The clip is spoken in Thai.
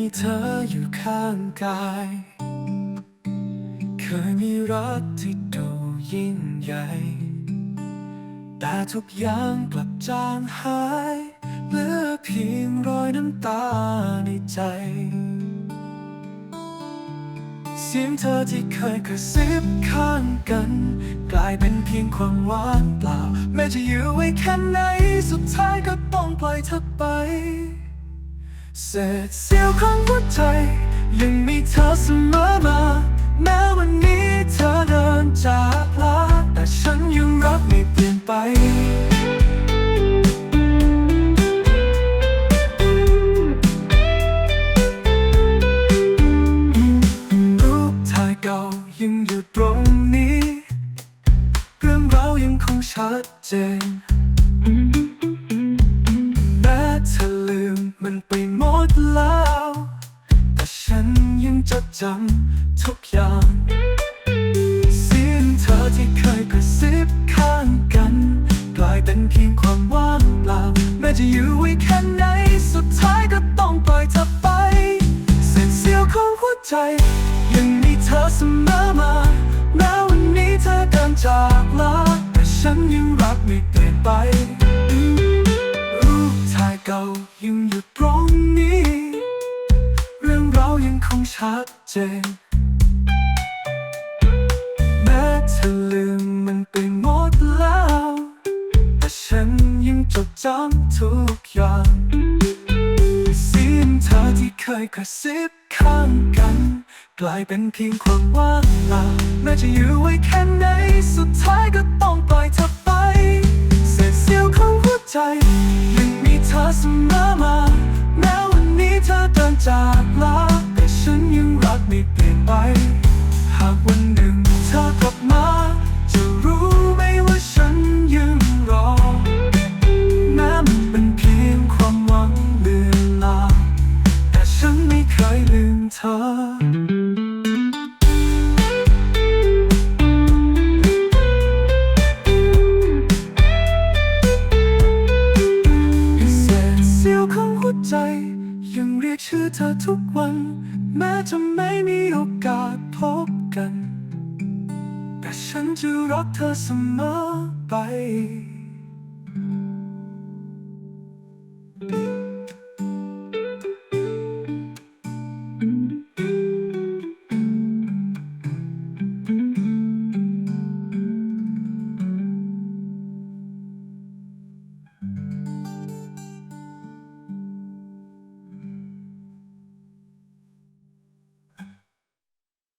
ีเธออยู่ข้างกาย เคยมีรักที่ดูยิ่งใหญ่ แต่ทุกอย่างกลับจางหายเหลือเพียงรอยน้ำตาในใจ เสียงเธอที่เคยกระซิบข้างกัน กลายเป็นเพียงความว่างเปล่า แม้จะอยู่ไว้แค่ไหน สุดท้ายก็ต้องปล่อยเธอไป เศษเสี้ยวของหัวใจ ยังมีเธอเสมอมา แม้วันนี้เธอเดินจากลาแต่ฉันยังรักไม่เปลี่ยนไปรูปถ่ายเก่ายังอยู่ตรงนี้ เรื่องราวยังคงชัดเจน ยังจำทุกอย่าง เสียงเธอที่เคยกระซิบข้างกัน กลายเป็นเพียงความว่างเปล่าแม้จะอยู่ไว้แค่ไหนสุดท้ายก็ต้องปล่อยเธอไปเศษเสี้ยวของหัวใจ ยังมีเธอเสมอมาแม้วันนี้เธอเดินจากลาแต่ฉันยังรักไม่เปลี่ยนไปรูปถ่ายเก่ายังอยู่ตรงนี้ ราวยังชัดเจน แม้เธอลืมมันไปหมดแล้ว แต่ฉันยังจดจำทุกอย่างเสียงเธอที่เคยกระซิบข้างกัน กลายเป็นเพียงความว่างเปล่าแม้จะอยู่ไว้แค่ไหนสุดท้ายก็ต้องปล่อยเธอไป เศษเสี้ยวของหัวใจยังมีเธอเสมอมาแม้วันนี้เธอเดินจากลา ไม่เปลี่ยนไป หากวันหนึ่งเธอกลับมา จะรู้ไหมว่าฉันยังรอแม้มันเป็นเพียงความหวังเลือนลา แต่ฉันไม่เคยลืมเธอเศษเสี้ยวของหัวใจ ยังเรียกชื่อเธอทุกวัน แม้จะไม่มีโอกาสพบกัน แต่ฉันจะรักเธอเสมอไป